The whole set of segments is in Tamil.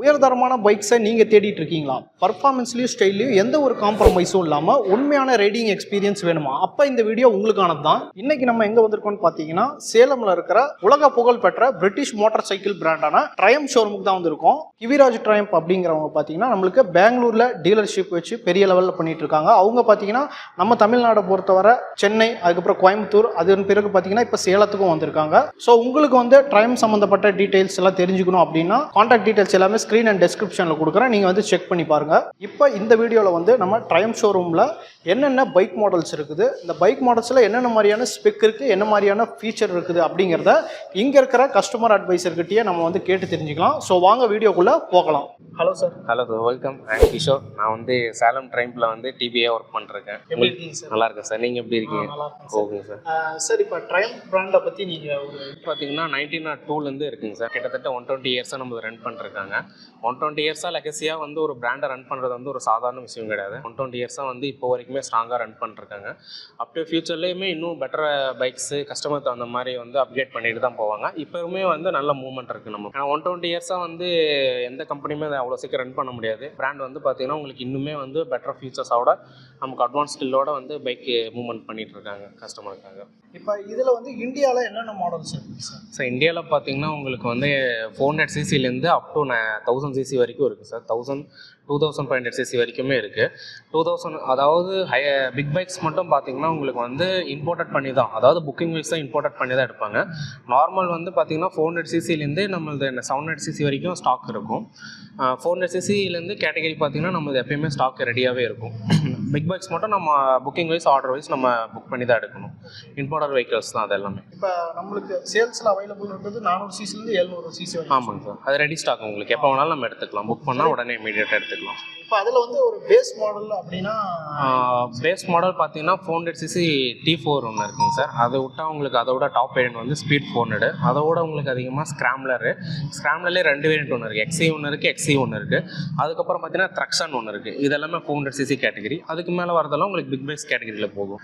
உயர்தரமான பைக்ஸை நீங்கள் தேடிட்டு இருக்கீங்களா பர்ஃபார்மன்ஸ்லையும் ஸ்டைல்லையும் எந்த ஒரு காம்ப்ரமைஸும் இல்லாமல் உண்மையான ரைடிங் எக்ஸ்பீரியன்ஸ் வேணுமா? அப்போ இந்த வீடியோ உங்களுக்கானது தான் இன்னைக்கு நம்ம எங்கே வந்திருக்கோம்னு பார்த்தீங்கன்னா சேலமில் இருக்கிற உலக புகழ் பெற்ற பிரிட்டிஷ் மோட்டார் சைக்கிள் பிராண்டான ட்ரயம் ஷோரூமுக்கு தான் வந்திருக்கோம். கிவிராஜ் ட்ரயம் அப்படிங்கிறவங்க பார்த்தீங்கன்னா நம்மளுக்கு பெங்களூரில் டீலர்ஷிப் வச்சு பெரிய லெவலில் பண்ணிட்டு இருக்காங்க அவங்க பார்த்தீங்கன்னா நம்ம தமிழ்நாடை பொறுத்தவரை சென்னை அதுக்கப்புறம் கோயம்புத்தூர் அதன் பிறகு பார்த்தீங்கன்னா இப்போ சேலத்துக்கும் வந்திருக்காங்க. ஸோ உங்களுக்கு வந்து ட்ரயம் சம்மந்தப்பட்ட டீட்டெயில்ஸ் எல்லாம் தெரிஞ்சுக்கணும் அப்படின்னா கான்டாக்ட் டீட்டெயில்ஸ் எல்லாமே ஸ்க்ரீன் அண்ட் டெஸ்கிரிப்ஷனில் கொடுக்குறேன். நீங்கள் வந்து செக் பண்ணி பாருங்கள் இப்போ இந்த வீடியோவில் வந்து நம்ம ட்ரயம் ஷோரூமில் என்னென்ன பைக் மாடல்ஸ் இருக்குது இந்த பைக் மாடல்ஸில் என்னென்ன மாதிரியான ஸ்பெக் இருக்குது என்ன மாதிரியான ஃபீச்சர் இருக்குது அப்படிங்கிறத இங்கே இருக்கிற கஸ்டமர் அட்வைசர்கிட்டயே நம்ம வந்து கேட்டு தெரிஞ்சுக்கலாம். ஸோ வாங்க வீடியோக்குள்ளே போகலாம். Hello sir hello sir welcome I'm Kishore நான் வந்து சேலம் ட்ரைம்பில் வந்து டிபிஏ ஒர்க் பண்ணிருக்கேன் எப்படி இருக்கீங்க சார் நல்லா இருக்கேன் சார் நீங்கள் எப்படி இருக்கீங்க? ஓகேங்க சார் சார் இப்போ ட்ரயம் பிராண்டை பற்றி நீங்கள் பார்த்தீங்கன்னா நைன்டீன் நாட் டூலேருந்து இருக்குங்க சார் கிட்டத்தட்ட ஒன் டுவெண்ட்டி இயர்ஸாக நம்ம ரன் பண்ணிருக்காங்க. ஒன் டுவெண்ட்டி இயர்ஸாக லெகசியாக வந்து ஒரு பிராண்டை ரன் பண்ணுறது வந்து ஒரு சாதாரண விஷயம் கிடையாது. ஒன் டுவெண்ட்டி இயர்ஸாக வந்து இப்போ வரைக்குமே ஸ்ட்ராங்காக ரன் பண்ணிருக்காங்க. அப் டு ஃபியூச்சர்லேயுமே இன்னும் பெட்டர் பைக்ஸு கஸ்டமர் தகுந்த மாதிரி வந்து அப்டேட் பண்ணிட்டு தான் போவாங்க. இப்போவுமே வந்து நல்ல மூவ்மெண்ட் இருக்குது நம்ம. ஏன்னா ஒன் டுவெண்ட்டி இயர்ஸாக வந்து எந்த கம்பெனியுமே அதை அவ்வளோ சீக்கிரம் ரன் பண்ண முடியாது. பிராண்ட் வந்து பார்த்தீங்கன்னா உங்களுக்கு இன்னுமே வந்து பெட்டர் ஃபீச்சர்ஸோட நமக்கு அட்வான்ஸ் ஸ்கில்லோட வந்து பைக் மூவ்மெண்ட் பண்ணிட்டு இருக்காங்க கஸ்டமருக்காக இப்போ இதில் வந்து இந்தியாவில் என்னென்ன மாடல்ஸ் இருக்குது சார் இந்தியாவில் பார்த்தீங்கன்னா உங்களுக்கு வந்து ஃபோர் ஹண்ட்ரட் சிசிலேருந்து அப் டு தௌசண்ட் சிசி வரைக்கும் இருக்குது sir thousand two thousand five hundred cc வரைக்குமே இருக்குது டூ தௌசண்ட் அதாவது ஹை பிக் பைக்ஸ் மட்டும் பார்த்தீங்கன்னா உங்களுக்கு வந்து இம்போர்ட்டட் பண்ணி தான் அதாவது புக்கிங் பைக்ஸ் தான் இம்போர்ட்டட் பண்ணி தான் எடுப்பாங்க. நார்மல் வந்து பார்த்தீங்கன்னா ஃபோர் ஹண்ட்ரட் சிசிலேருந்து நம்மளது செவன் ஹண்ட்ரட் சிசி வரைக்கும் ஸ்டாக் இருக்கும். ஃபோர் ஹண்ட்ரட் சிசிலேருந்து கேட்டகரி பார்த்தீங்கன்னா நம்மளது எப்பயுமே ஸ்டாக் ரெடியாகவே இருக்கும். பிக் பைக்ஸ் மட்டும் நம்ம புக்கிங் வைஸ் ஆர்டர் வைஸ் நம்ம புக் பண்ணி தான் எடுக்கணும். இம்போர்ட்டட் வெஹிக்கல்ஸ் தான் அது எல்லாமே. இப்போ நம்மளுக்கு சேல்ஸில் அவைலபிள் இருக்கிறது நானூறு சிசிலேருந்து எழுநூறு சிசி ஆமாங்க சார் அது ரெடி ஸ்டாக் உங்களுக்கு. எப்போ வேணாலும் நம்ம எடுத்துக்கலாம். புக் பண்ணால் உடனே இமீடியட்டாக எடுத்துக்கலாம். இப்போ அதில் வந்து ஒரு பேஸ் மாடல் அப்படின்னா பேஸ் மாடல் பார்த்தீங்கன்னா four hundred cc T four ஒன்று இருக்குங்க சார். அதை விட்டா உங்களுக்கு அதோட டாப் வேரியன்ட் வந்து ஸ்பீட் ஃபோர் ஹண்ட்ரட் அதோட உங்களுக்கு அதிகமாக ஸ்க்ராம்லரு ஸ்க்ராம்லர்லேயே ரெண்டு வேரியன்ட் ஒன்று இருக்குது எக்ஸி ஒன்று இருக்குது எக்ஸி ஒன்று இருக்குது அதுக்கப்புறம் பார்த்தீங்கன்னா த்ரக்ஷன் ஒன்று இருக்குது இதெல்லாமே ஃபோர் ஹண்ட்ரட் சிசி கேட்டகரி அதுக்கு மேலே வரதெல்லாம் உங்களுக்கு பிக் பைக்ஸ் கேட்டகரியில் போகும்.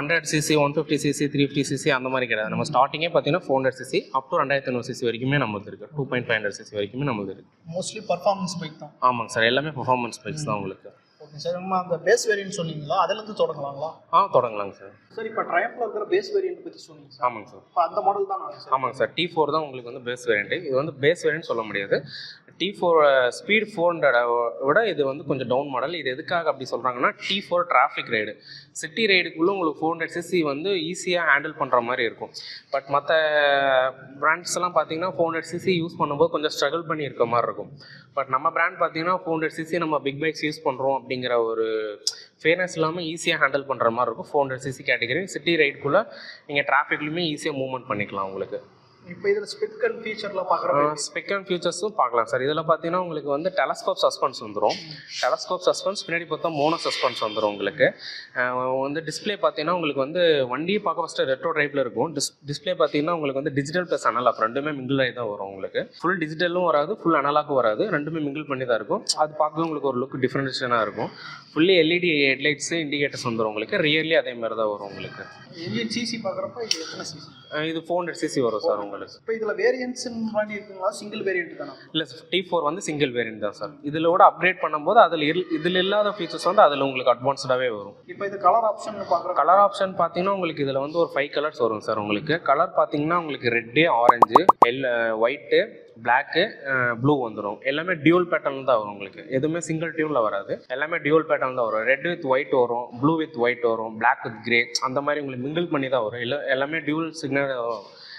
Hundred cc one fifty cc three fifty cc அந்த மாதிரி கிடையாது. நம்ம ஸ்டார்டிங்கே பார்த்தீங்கன்னா four hundred cc up to ரெண்டாயிரத்தி ஐநூறு சிசி வரைக்குமே நம்மளுக்கு இருக்குது two point five hundred cc வரைக்குமே நம்மளுக்கு இருக்குது மோஸ்ட்லி பர்ஃபார்மன்ஸ் பைக் தான். ஆமாங்க சார். எல்லாமே பெர்ஃபார்மன்ஸ் பைக்ஸ் தான் உங்களுக்கு. ஓகே சார் நம்ம அந்த பேஸ் வேரியன்ட் சொன்னீங்களா? அதுலேருந்து தொடங்கலாங்களா? ஆ தொடங்கலாங்க சார் சார் இப்போ ட்ரையப்பில் இருக்கிற பேஸ் வேரியன்ட் பற்றி சொன்னீங்க சார் ஆமாங்க சார் இப்போ அந்த மாடல் தான் ஆமாங்க சார் டி ஃபோர் தான் உங்களுக்கு வந்து பேஸ் வேரியன்ட் இது வந்து பேஸ் வேரியன்ட் சொல்ல முடியாது. T four speed four hundred விட இது வந்து கொஞ்சம் டவுன் மாடல் இது எதுக்காக அப்படி சொல்கிறாங்கன்னா T four traffic ride city ரைடுக்குள்ளே உங்களுக்கு ஃபோர் ஹண்ட்ரட் சிசி வந்து ஈஸியாக ஹேண்டில் பண்ணுற மாதிரி இருக்கும். பட் மற்ற பிராண்ட்ஸ்லாம் பார்த்தீங்கன்னா ஃபோர் ஹண்ட்ரட் சிசி யூஸ் பண்ணும்போது கொஞ்சம் ஸ்ட்ரகிள் பண்ணி இருக்க மாதிரி இருக்கும். பட் நம்ம பிராண்ட் பார்த்தீங்கன்னா ஃபோர் ஹண்ட்ரட் சிசி நம்ம பிக் பைக்ஸ் யூஸ் பண்ணுறோம் அப்படிங்கிற ஒரு ஃபேர்னஸ் இல்லாமல் ஈஸியாக ஹேண்டில் பண்ணுற மாதிரி இருக்கும். Four hundred cc category city ரைடுக்குள்ளே நீங்கள் டிராஃபிக்லையுமே ஈஸியாக மூவ்மெண்ட் பண்ணிக்கலாம் உங்களுக்கு. இப்போ இதில் ஸ்பெக் அண்ட் ஃபீச்சரில் பார்க்குற ஸ்பெக் அண்ட் ஃபியூச்சர்ஸும் பார்க்கலாம் சார். இதில் பார்த்தீங்கன்னா உங்களுக்கு வந்து டெலஸ்கோப் சஸ்பென்ஸ் வந்துடும் டெலஸ்கோப் சஸ்பென்ஸ் பின்னாடி பார்த்தா மோனோ சஸ்பென்ஸ் வந்துடும் உங்களுக்கு. வந்து டிஸ்ப்ளே பார்த்தீங்கன்னா உங்களுக்கு வந்து வண்டியை பார்க்க ஃபஸ்ட்டு ரெட்ரோ டைப்பில் இருக்கும். டிஸ் டிஸ்ப்ளே பார்த்தீங்கன்னா உங்களுக்கு வந்து டிஜிட்டல் ப்ளஸ் அனலாக் ரெண்டுமே மிங்கிள் ஆகி தான் வரும் உங்களுக்கு. ஃபுல் டிஜிட்டலும் வராது ஃபுல் அனலாக்கும் வராது. ரெண்டுமே மிங்கிள் பண்ணி தான் இருக்கும். அது பார்க்கவே உங்களுக்கு ஒரு லுக் டிஃப்ரென்ஷனாக இருக்கும். ஃபுல்லி எல்இடி ஹெட்லைட்ஸு இண்டிகேட்டர்ஸ் வந்துடும் உங்களுக்கு. ரியர்லி அதே மாதிரி தான் வரும் உங்களுக்கு. இன்ஜின் சிசி பார்க்குறப்ப இது எத்தனை சிசி இது ஃபோர் ஹண்ட்ரட் சிசி வரும் சார் உங்களுக்கு. இப்போ இதில் வேரியன்ட்ஸ் மாதிரி இருக்குங்களா? சிங்கிள் வேரியன்ட் தானே? இல்லை டி ஃபோர் வந்து சிங்கிள் வேரியன்ட் தான் சார் இதில் கூட அப்கிரேட் பண்ணும்போது அதில் இதில் இல்லாத ஃபீச்சர்ஸ் வந்து அதில் உங்களுக்கு அட்வான்ஸ்டாகவே வரும். இப்போ இது கலர் ஆப்ஷன் பார்க்குற கலர் ஆப்ஷன் பார்த்தீங்கன்னா உங்களுக்கு இதில் வந்து ஒரு ஃபைவ் கலர்ஸ் வரும் சார் உங்களுக்கு. கலர் பார்த்தீங்கன்னா உங்களுக்கு ரெட்டு ஆரஞ்சு எல் ஒயிட்டு பிளாக்கு ப்ளூ வந்துடும் எல்லாமே டியூல் பேட்டர்ன் தான் வரும் உங்களுக்கு. எதுவுமே சிங்கிள் டியூனில் வராது. எல்லாமே டியூல் பேட்டர்ன் தான் வரும். ரெட் வித் ஒயிட் வரும் ப்ளூ வித் ஒயிட் வரும் பிளாக் வித் கிரே அந்த மாதிரி உங்களுக்கு மிங்கிள் பண்ணி தான் வரும். இல்லை எல்லாமே டியூல் சிக்னல்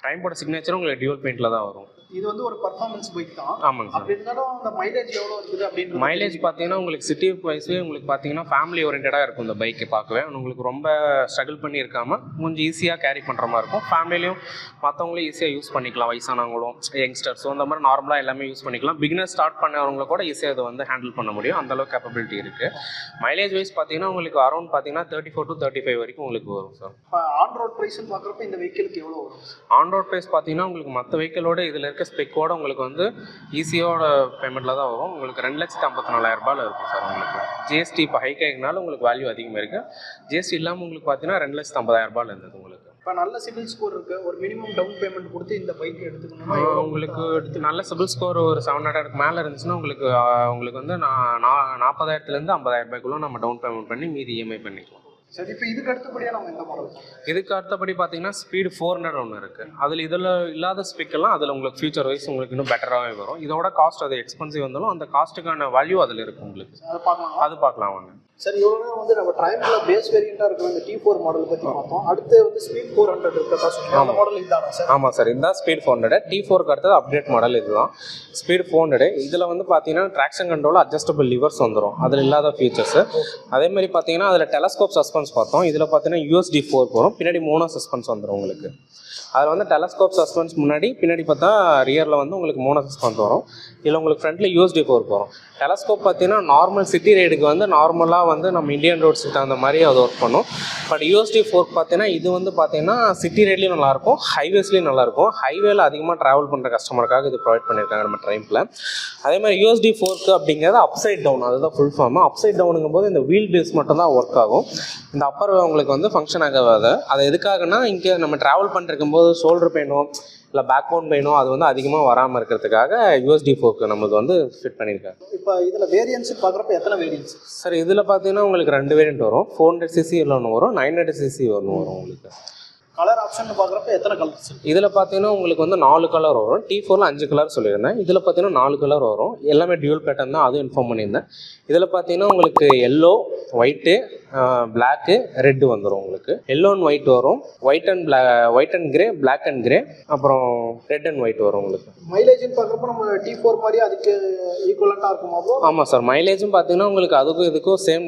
டைம்போட சிக்னேச்சரும் உங்களுக்கு டியூல் பெயிண்டில் தான் வரும். இது வந்து ஒரு பர்ஃபார்மன்ஸ் பைக் தான். ஆமாங்க சார். அப்படி இருந்தாலும் அந்த மைலேஜ் எவ்வளோ இருக்குது அப்படின்னு மைலேஜ் பார்த்தீங்கன்னா உங்களுக்கு சிட்டி வைஸே உங்களுக்கு பார்த்தீங்கன்னா ஃபேமிலி ஓரியன்டாக இருக்கும் இந்த பைக்கு பார்க்கவே. உங்களுக்கு ரொம்ப ஸ்ட்ரகிள் பண்ணி இருக்காம கொஞ்சம் ஈஸியாக கேரி பண்ணுற மாதிரி இருக்கும். ஃபேமிலியும் மற்றவங்களும் ஈஸியாக யூஸ் பண்ணிக்கலாம். வயசானவங்களும் யங்ஸ்டர்ஸும் அந்த மாதிரி நார்மலாக எல்லாமே யூஸ் பண்ணிக்கலாம். பிகினர் ஸ்டார்ட் பண்ணவங்கள கூட ஈஸியாக இதை வந்து ஹேண்டில் பண்ண முடியும். அந்த அளவுக்கு கேப்பபிலிட்டி இருக்குது மைலேஜ் வைஸ் பார்த்தீங்கன்னா உங்களுக்கு அரௌண்ட் பார்த்தீங்கன்னா thirty four to thirty five வரைக்கும் உங்களுக்கு வரும் சார் ஆன் ரோட் ப்ரைஸ்னு பார்க்குறப்ப இந்த வெஹிக்கிளுக்கு எவ்வளோ வரும்? ஆன் ரோட் ப்ரைஸ் பார்த்தீங்கன்னா உங்களுக்கு மற்ற வெஹிக்கிளோட இதில் இருக்க ஸ்பெக்கோட உங்களுக்கு வந்து ஈஸியோட பேமெண்ட்டில் தான் வரும். உங்களுக்கு ரெண்டு லட்சத்து ஐம்பத்தி நாலாயிரம் ரூபாயில் இருக்கும் சார் உங்களுக்கு. ஜிஎஸ்டி இப்போ ஹைக் ஆகினால உங்களுக்கு வேல்யூ அதிகமாக இருக்குது ஜிஎஸ்டி இல்லாமல் உங்களுக்கு பார்த்தீங்கன்னா ரெண்டு லட்சத்து ஐம்பதாயிரம் ரூபாயில் இருந்தது உங்களுக்கு. இப்போ நல்ல சிபில் ஸ்கோர் இருக்கு. ஒரு மினிமம் டவுன் பேமெண்ட் கொடுத்து இந்த பைக் எடுத்துக்கணும்னா எவ்வளவு உங்களுக்கு நல்ல சிபில் ஸ்கோர் ஒரு செவன் ஹண்ட்ரடுக்கு மேலே இருந்துச்சுன்னா உங்களுக்கு உங்களுக்கு வந்து நான் நான் நாற்பதாயிரத்துலேருந்து ஐம்பதாயிரம் ரூபாய்க்குள்ள நம்ம டவுன் பேமெண்ட் பண்ணி மீதி இஎம்ஐ பண்ணிக்கலாம். சரி இப்போ இதுக்கு அடுத்தபடியாக நம்ம எந்த மாடல் இதுக்கு அடுத்தபடி பார்த்தீங்கன்னா ஸ்பீடு ஃபோர் ஹண்ட்ரட் ஒன்று இருக்குது அதில் இதில் இல்லாத ஸ்பீக்கெல்லாம் அதில் உங்களுக்கு ஃபியூச்சர் வைஸ் உங்களுக்கு இன்னும் பெட்டராகவே வரும். இதோட காஸ்ட் அது எக்ஸ்பென்சிவ் வந்தாலும் அந்த காஸ்ட்டுக்கான வேல்யூ அதில் இருக்கும் உங்களுக்கு. அதை பார்க்கலாம். அது பார்க்கலாம் ஒன்று சரி இவ்வளோ நேரம் வந்து நம்ம ட்ரையம்ல பேஸ் வேரியண்ட்டாக இருக்கிற இந்த டி ஃபோர் மாடல் பற்றி பார்த்தோம். அடுத்து வந்து ஸ்பீட் ஃபோர் ஹண்ட்ரட் இருக்கிறதா சொல்லுங்க அந்த மாடல் இதுதானா சார்? ஆமாம் சார் இதுதான் ஸ்பீட் ஃபோர் ஹண்ட்ரட் டி ஃபோருக்கு அடுத்தது அப்டேட் மாடல் இதுதான். ஸ்பீட் ஃபோர் ஹண்ட்ரட் இதில் வந்து பார்த்தீங்கன்னா ட்ராக்ஷன் கண்ட்ரோல் அட்ஜஸ்டபிள் லிவர்ஸ் வந்துடும் அதில் இல்லாத ஃபீச்சர்ஸ் அதே மாதிரி பார்த்தீங்கன்னா அதில் டெலஸ்கோப் சஸ்பென்ஸ் பார்த்தோம். இதில் பார்த்தீங்கன்னா யூஎஸ்டி ஃபோர் போகிறோம் பின்னாடி மோனோ சஸ்பென்ஸ் வந்துடும் உங்களுக்கு. அதில் வந்து டெலஸ்கோப் சஸ்பென்ஸ் முன்னாடி பின்னாடி பார்த்தா ரியரில் வந்து உங்களுக்கு மூணு சஸ்பென்ஸ் வரும். இதில் உங்களுக்கு ஃப்ரண்ட்டில் யூஎஸ்டி ஃபோர் போகிறோம் டெலஸ்கோப் பார்த்தீங்கன்னா நார்மல் சிட்டி ரைடுக்கு வந்து நார்மலாக வந்து நம்ம இந்தியன் ரோட்ஸுக்கு தகுந்த மாதிரி அது ஒர்க் பண்ணும். பட் யூஎஸ்டி ஃபோர் பார்த்தீங்கன்னா இது வந்து பார்த்தீங்கன்னா சிட்டி ரைட்லேயும் நல்லாயிருக்கும் ஹைவேஸ்லேயும் நல்லாயிருக்கும் ஹைவேல அதிகமாக ட்ராவல் பண்ணுற கஸ்டமருக்காக இது ப்ரொவைட் பண்ணியிருக்காங்க நம்ம ட்ரைனில் அதே மாதிரி யூஎஸ்டி ஃபோர்க்கு அப்படிங்கிறது அப்சைட் டவுன் அதுதான் ஃபுல் ஃபார்ம் அப்சைட் டவுனுங்கும் போது இந்த வீல் பேஸ் மட்டும் தான் ஒர்க் ஆகும். இந்த அப்பர் உங்களுக்கு வந்து ஃபங்க்ஷன் ஆகாது. அது எதுக்காகனா இங்கே நம்ம ட்ராவல் பண்ணிருக்கும் போது ஷோல்டர் பெயினோ இல்லை பேக் போன் பெயினோ அது வந்து அதிகமாக வராமல் இருக்கிறதுக்காக யூஎஸ்டி ஃபோர்க்கு நம்மளுக்கு வந்து ஃபிட் பண்ணியிருக்காங்க. இப்போ இதில் வேரியன்ஸ் பார்க்குறப்ப எத்தனை வேரியன்ஸ் சார் இதில் பார்த்தீங்கன்னா உங்களுக்கு ரெண்டு வேரியன்ட் வரும். ஃபோர் ஹண்ட்ரட் சிசி ஒன்று வரும் நைன் ஹண்ட்ரட் சிசி ஒன்று வரும் உங்களுக்கு. கலர் ஆப்ஷன் பார்க்குறப்ப எத்தனை கலர்ஸ் இதில் பார்த்தீங்கன்னா உங்களுக்கு வந்து நாலு கலர் வரும். டி ஃபோரில் அஞ்சு கலர் சொல்லியிருந்தேன். இதில் பார்த்தீங்கன்னா நாலு கலர் வரும். எல்லாமே டியூல் பேட்டர்ன் தான். அதுவும் இன்ஃபார்ம் பண்ணியிருந்தேன். இதில் பார்த்தீங்கன்னா உங்களுக்கு எல்லோ ஒயிட்டு பிளாக்கு ரெட்டு வந்துடும் உங்களுக்கு. எல்லோ அண்ட் ஒயிட் வரும். White and black white and grey black and grey அப்புறம் ரெட் அண்ட் ஒயிட் வரும் உங்களுக்கு. மைலேஜ்னு பார்க்குறப்ப நம்ம டி ஃபோர் மாதிரி அதுக்கு ஈக்குவலண்ட்டாக இருக்குமா ஆமாம் சார் மைலேஜும் பார்த்தீங்கன்னா உங்களுக்கு அதுக்கும் இதுக்கும் சேம்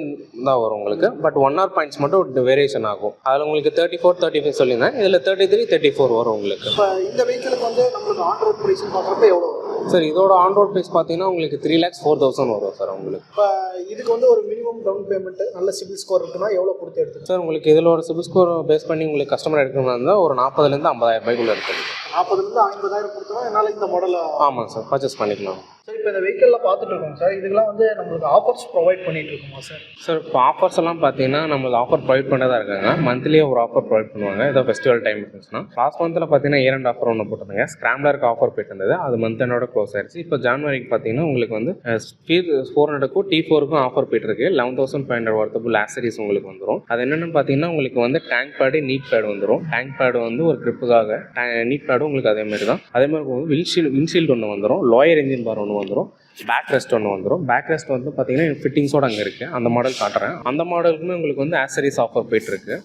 தான் வரும் உங்களுக்கு. பட் ஒன் ஆர் பாயிண்ட்ஸ் மட்டும் வேரியேஷன் ஆகும். அதில் உங்களுக்கு தேர்ட்டி ஃபோர் தேர்ட்டி ஃபைவ் சொல்லியிருந்தேன் இதில் தேர்ட்டி த்ரீ தேர்ட்டி ஃபோர் வரும் உங்களுக்கு. இந்த வெஹிக்கிளுக்கு வந்து நம்மளுக்கு ஆன் ரோட் ப்ரைஸ்னு பார்க்குறப்ப எவ்வளோ சார் இதோட ஆன் ரோட் ப்ரைஸ் பார்த்தீங்கன்னா உங்களுக்கு த்ரீ லேக்ஸ் ஃபோர் தௌசண்ட் வரும் சார் உங்களுக்கு. இப்போ இதுக்கு வந்து ஒரு மினிமம் டவுன் பேமெண்ட் நல்ல சிபில் ஸ்கோர் இருக்குன்னா எவ்வளோ கொடுத்து எடுத்துக்கலாம்? சார் உங்களுக்கு இதில் ஒரு சிபில் ஸ்கோர் பேஸ் பண்ணி உங்களுக்கு கஸ்டமர் எடுக்கணும்னா இருந்தால் ஒரு நாற்பதுலேருந்து ஐம்பதாயிரம் ரூபாய்க்குள்ள இருக்குது நாற்பதுலேருந்து ஐம்பதாயிரம் கொடுத்தோம்னா என்னால் இந்த மாடலை ஆமாம் சார் பர்ச்சேஸ் பண்ணிக்கலாம். சார் இப்போ இந்த வெஹிக்கிளில் பார்த்துட்டு இருக்கோம் சார். இதுக்கெல்லாம் வந்து நம்மளுக்கு ஆஃபர்ஸ் ப்ரொவைட் பண்ணிட்டு இருக்கோமா சார்? சார் இப்போ ஆஃபர்ஸ் எல்லாம் பார்த்தீங்கன்னா நம்மளுக்கு ஆஃபர் ப்ரொவைட் பண்ணதா இருக்காங்க. மந்த்லியே ஒரு ஆஃபர் ப்ரொவைட் பண்ணுவாங்க. ஏதோ ஃபெஸ்டிவல் டைம் இருந்துச்சுன்னா. லாஸ்ட் மந்தில் பார்த்தீங்கன்னா இயர் அண்ட் ஆஃபர் ஒன்று போட்டிருந்தாங்க ஸ்க்ராம்லருக்கு ஆஃபர் போயிட்டு இருந்தது. அது மந்த் என்னோட க்ளோஸ் ஆயிடுச்சு இப்போ ஜான்வரிக்கு பார்த்தீங்கன்னா உங்களுக்கு வந்து ஸ்பீட் ஃபோர் ஹண்ட்ரடுக்கும் டி ஃபோருக்கும் ஆஃபர் போயிட்டு இருக்கு. Eleven thousand five hundred worthful accessories உங்களுக்கு வந்துடும் அது என்னென்னு பார்த்தீங்கன்னா உங்களுக்கு வந்து டேங்க் பேடு நீட் பேடு வந்துடும் டேங்க் பேடு வந்து ஒரு ட்ரிப்புக்காக நீட் பேடும் உங்களுக்கு அதே மாதிரி தான் அதே மாதிரி வந்து வின்ஷீல்டு வின்ஷீல்டு ஒன்று வந்துடும் லோயர் இன்ஜின் பார் ஒன்று வந்துடும் பேக் ரெஸ்ட் ஒன்று வந்துடும் பேக் ரெஸ்ட் வந்து பார்த்தீங்கன்னா ஃபிட்டிங்ஸோட அங்கே இருக்குது அந்த மாடல் காட்டுறேன். அந்த மாடலுக்குமே உங்களுக்கு வந்து ஆசரிஸ் ஆஃபர் போயிட்டுருக்கு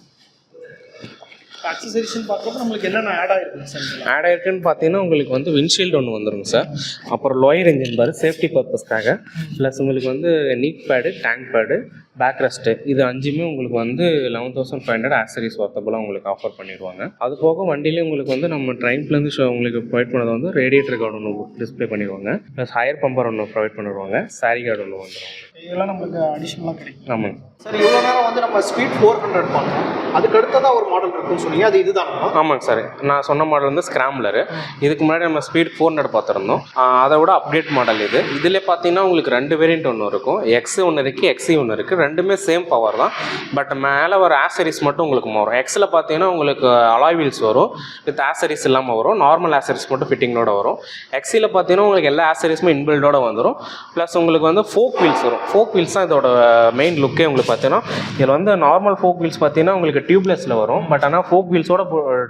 அக்சசரிஸ்னு பார்க்குறப்ப நம்மளுக்கு என்னென்ன ஆட் ஆகிருக்குங்க சார்? ஆட் ஆயிருக்குன்னு பார்த்தீங்கன்னா உங்களுக்கு வந்து விண்ட்ஷீல்டு ஒன்று வந்துருங்க சார். அப்புறம் லோயர் இன்ஜின் பார் சேஃப்டி பர்பஸ்க்காக ப்ளஸ் உங்களுக்கு வந்து knee pad tank pad back rest இது அஞ்சுமே உங்களுக்கு வந்து eleven thousand five hundred accessories ஒர்த்தபுளாக உங்களுக்கு ஆஃபர் பண்ணிடுவாங்க. அது போக வண்டியிலே உங்களுக்கு வந்து நம்ம ட்ரெயின்லேருந்து ஷோ உங்களுக்கு ப்ரொவைட் பண்ணது வந்து ரேடியேட்டர் கார்டு ஒன்று டிஸ்ப்ளே பண்ணிடுவாங்க. ப்ளஸ் ஹையர் பம்பர் ஒன்று ப்ரொவைட் பண்ணிடுவாங்க. சாரி கார்டு ஒன்று வந்துடும் இதெல்லாம் நம்மளுக்கு அடிஷ்னலாக கிடைக்கும். ஆமாங்க. சார் இவ்வளோ நேரம் வந்து நம்ம ஸ்பீட் ஃபோர் ஹண்ட்ரட் பார்த்தோம். அதுக்கு அடுத்ததாக ஒரு மாடல் இருக்குன்னு சொன்னீங்க. அது இதுதான். ஆமாங்க சார். நான் சொன்ன மாடல் வந்து ஸ்கிராம்லரு இதுக்கு முன்னாடி நம்ம ஸ்பீட் ஃபோர் ஹண்ட்ரட் பார்த்துருந்தோம். அதை விட அப்டேட் மாடல் இது. இதில் பார்த்தீங்கன்னா உங்களுக்கு ரெண்டு வேரியண்ட் ஒன்று இருக்கும். எக்ஸ் ஒன்று இருக்குது எக்ஸி ஒன்று இருக்குது ரெண்டுமே சேம் பவர் தான். பட் மேலே வர ஆசரிஸ் மட்டும் உங்களுக்கு மாறும். எக்ஸில் பார்த்தீங்கன்னா உங்களுக்கு அலாய் வீல்ஸ் வரும். வித் ஆசரிஸ் இல்லாமல் வரும். நார்மல் ஆசரிஸ் மட்டும் ஃபிட்டிங்கோட வரும். எக்ஸியில் பார்த்தீங்கன்னா உங்களுக்கு எல்லா ஆசரிஸுமே இன்பில்டோட வந்துடும் ப்ளஸ் உங்களுக்கு வந்து ஃபோக் வீல்ஸ் வரும். ஃபோக் வீல்ஸ் தான் இதோட மெயின் லுக்கே உங்களுக்கு பார்த்தீங்கன்னா இதில் வந்து நார்மல் ஃபோக் வீல்ஸ் பார்த்தீங்கன்னா உங்களுக்கு டியூப்லெஸில் வரும். பட் ஆனால் ஃபோக் வீல்ஸோட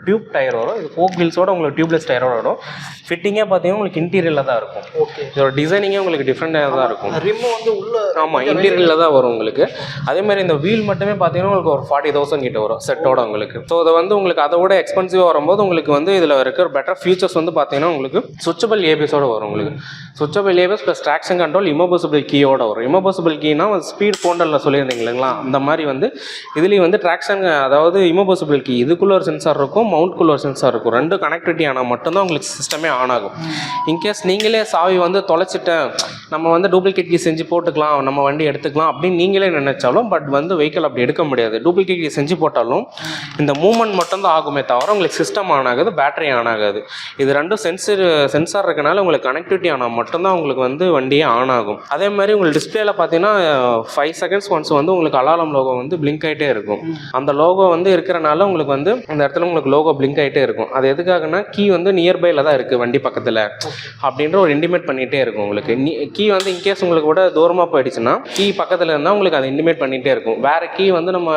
டியூப் டயர் வரும். இது ஃபோக் வீல்ஸோட உங்களுக்கு டியூப்லெஸ் டயரோட வரும். ஃபிட்டிங்கே பார்த்தீங்கன்னா உங்களுக்கு இன்டீரியரில் தான் இருக்கும். ஓகே இதோட டிசைனிங்கே உங்களுக்கு டிஃப்ரெண்ட்டாக தான் இருக்கும். ரிம்மு வந்து உள்ள ஆமாம் இன்டீரியரில் தான் வரும் உங்களுக்கு. அதே மாதிரி இந்த வீல் மட்டுமே பார்த்தீங்கன்னா உங்களுக்கு ஒரு ஃபார்ட்டி தௌசண்ட் கிட்ட வரும் செட்டோட உங்களுக்கு. ஸோ இதை வந்து உங்களுக்கு அதை விட எக்ஸ்பென்சிவாக வரும்போது உங்களுக்கு வந்து இதில் இருக்கிற பெட்டர் ஃபீச்சர்ஸ் வந்து பார்த்தீங்கன்னா உங்களுக்கு சுவிச்சபிள் ஏபிஎஸோட வரும் உங்களுக்கு. Switchable ABS plus traction control immobiliser கீயோட வரும். இமோபசிபிள் கீனா ஸ்பீட் ஃபோண்டலில் சொல்லியிருந்தீங்க இல்லைங்களா? அந்த மாதிரி வந்து இதுலேயும் வந்து ட்ராக்ஷன் அதாவது இமோபோசிபிலிட்டி இதுக்குள்ள ஒரு சென்சார் இருக்கும் மவுண்ட்குள்ள ஒரு சென்சார் இருக்கும். ரெண்டு கனெக்டிவிட்டி ஆனால் மட்டும்தான் உங்களுக்கு சிஸ்டமே ஆன் ஆகும். இன்கேஸ் நீங்களே சாவி வந்து தொலைச்சிட்டேன் நம்ம வந்து டூப்ளிகேட் கீ செஞ்சு போட்டுக்கலாம் நம்ம வண்டி எடுத்துக்கலாம் அப்படின்னு நீங்களே நினைச்சாலும் பட் வந்து வெஹிக்கிள் அப்படி எடுக்க முடியாது. டூப்ளிகேட் கீ செஞ்சு போட்டாலும் இந்த மூவ்மெண்ட் மட்டும்தான் ஆகுமே தவிர உங்களுக்கு சிஸ்டம் ஆன் ஆகாது பேட்டரி ஆன் ஆகாது. இது ரெண்டும் சென்சர் சென்சார் இருக்கனால உங்களுக்கு கனெக்டிவிட்டி ஆனால் மட்டும்தான் உங்களுக்கு வந்து வண்டியே ஆன் ஆகும். அதே மாதிரி உங்களுக்கு டிஸ்பிளேல பார்த்தீங்கன்னா ஃபைவ் செகண்ட்ஸ் ஒன்ஸ் வந்து உங்களுக்கு அலாரம் லோகோ வந்து பிளிங்க் ஆகிட்டே இருக்கும். அந்த லோகோ வந்து இருக்கிறனால உங்களுக்கு வந்து இந்த இடத்துல உங்களுக்கு லோகோ பிளிங்க் ஆகிட்டே இருக்கும். அது எதுக்காகனா கீ வந்து நியர்பைல தான் இருக்குது வண்டி பக்கத்தில். அப்படின்ற ஒரு இன்டிமேட் பண்ணிகிட்டே இருக்கும் உங்களுக்கு. கீ வந்து இன்கேஸ் உங்களுக்கு கூட தூரமாக போயிடுச்சுன்னா கீ பக்கத்தில் இருந்தால் உங்களுக்கு அதை இன்டிமேட் பண்ணிகிட்டே இருக்கும். வேறு கீ வந்து நம்ம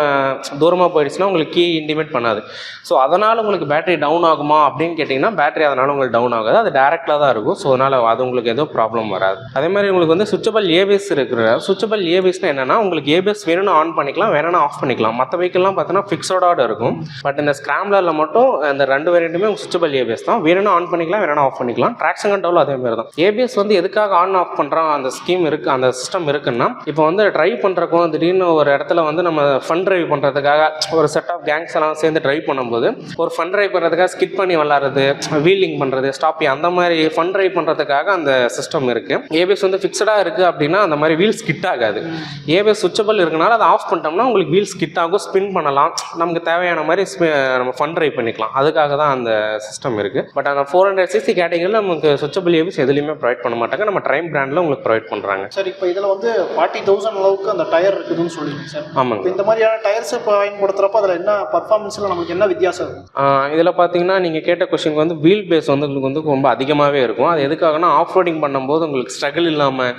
தூரமாக போயிடுச்சுன்னா உங்களுக்கு கீ இன்டிமேட் பண்ணாது. ஸோ அதனால் உங்களுக்கு பேட்டரி டவுன் ஆகுமா அப்படின்னு கேட்டிங்கன்னா பேட்டரி அதனால் உங்களுக்கு டவுன் ஆகாது. அது டேரெக்டாக தான் இருக்கும். ஸோ அதனால் அது உங்களுக்கு எதுவும் ப்ராப்ளம் வராது. அதே மாதிரி உங்களுக்கு வந்து சுவிச்சபிள் ஏபிஎஸ் இருக்கிற சுவிச்சபிள் ஏபிஎஸ்னா என்னன்னா உங்களுக்கு ஏபிஎஸ் வேணும்னு ஆன் பண்ணிக்கலாம் வேணும்னா ஆஃப் பண்ணிக்கலாம். மற்ற வெஹிக்கிள்லாம் பார்த்தீங்கன்னா ஃபிக்ஸடோட இருக்கும். பட் இந்த ஸ்கிராம்லரில் மட்டும் அந்த ரெண்டு வேரியண்ட்டுமே சுவிச்சபிள் ஏபிஎஸ் தான். வேணும்னா ஆன் பண்ணிக்கலாம் வேணும்னா ஆஃப் பண்ணிக்கலாம். ட்ராக்ஷன் கண்ட்ரோல் அதே மாதிரி தான். ஏபிஎஸ் வந்து எதுக்காக ஆன் ஆஃப் பண்ணுறோம் அந்த ஸ்கீம் இருக்கு அந்த சிஸ்டம் இருக்குன்னா இப்போ வந்து ட்ரைவ் பண்ணுறக்கும் திடீர்னு ஒரு இடத்துல வந்து நம்ம ஃபன் ட்ரைவ் பண்ணுறதுக்காக ஒரு செட் ஆஃப் கேங்ஸ் எல்லாம் சேர்ந்து ட்ரைவ் பண்ணும்போது ஒரு ஃபன் ட்ரைவ் பண்ணுறதுக்காக ஸ்கிட் பண்ணி விளாட்றது வீலிங் பண்ணுறது ஸ்டாப்பி அந்த மாதிரி ஃபன் ட்ரைவ் பண்ணுறதுக்காக அந்த சிஸ்டம் இருக்குது ஏபிஎஸ் வந்து ஃபிக்ஸடாக இருக்குது அப்படின்னா அந்த மாதிரி வீல் ஸ்கிட் ஆகாது. ஏபிஎஸ் சுவிச்சபிள் இருக்கனால அதை ஆஃப் பண்ணிட்டோம்னா உங்களுக்கு வீல் ஸ்கிட் ஆகும் ஸ்பின் பண்ணலாம். நமக்கு தேவையான மாதிரி நம்ம ஃபன் ட்ரைவ் பண்ணிக்கலாம். அதுக்காக தான் அந்த சிஸ்டம் இருக்குது பட் அந்த ஃபோர் ஹண்ட்ரட் சிசி கேட்டகரியில் நமக்கு சுவிச்சபிள் ஏபிஎஸ் எதுலையுமே ப்ரொவைட் பண்ண மாட்டாங்க. நம்ம ட்ரைம் பிராண்டில் உங்களுக்கு ப்ரொவைட் பண்ணுறாங்க சார் இப்போ இதில் வந்து ஃபார்ட்டி தௌசண்ட் அளவுக்கு அந்த டயர் இருக்குதுன்னு சொல்லுவீங்க சார் ஆமாங்க. இந்த மாதிரியான டயர்ஸ் பயன்படுத்துகிறப்ப அதில் என்ன பர்ஃபார்மன்ஸில் நமக்கு என்ன வித்தியாசம் இருக்கும் இதில் பார்த்தீங்கன்னா நீங்கள் கேட்ட கொஷினுக்கு வந்து வீல் பேஸ் வந்து உங்களுக்கு வந்து ரொம்ப அதிகமாகவே இருக்கும். அது எதுக்காகனா ஆஃப் ரோடிங் பண்ணும்போது உங்களுக்கு ஸ்ட்ரகிள் இல்லாமல்